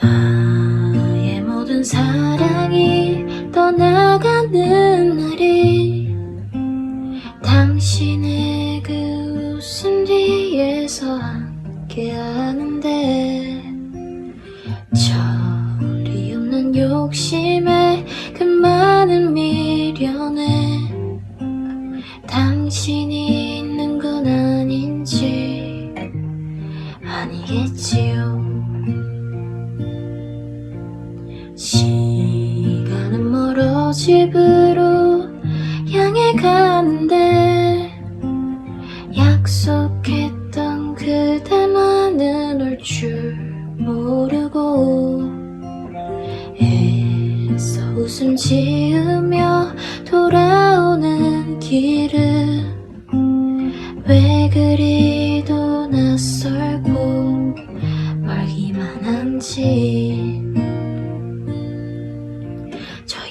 나의 모든 사랑이 떠나가는 날이 당신의 그 웃음 뒤에서 함께하는데 절이 없는 욕심에 그 많은 미련에 당신이 있는 건 아닌지 아니겠지요 시간은 멀어 집으로 향해 가는데 약속했던 그대만은 올 줄 모르고 애써 웃음 지으며 돌아오는 길은 왜 그리도 낯설고 멀기만 한지. 저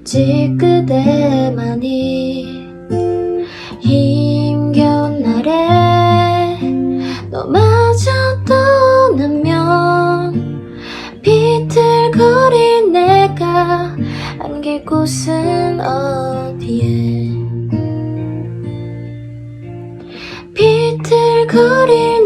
오직 그대만이 힘겨운 날에 너마저 떠나면 비틀거릴 내가 안길 곳은 어디에? 비틀거릴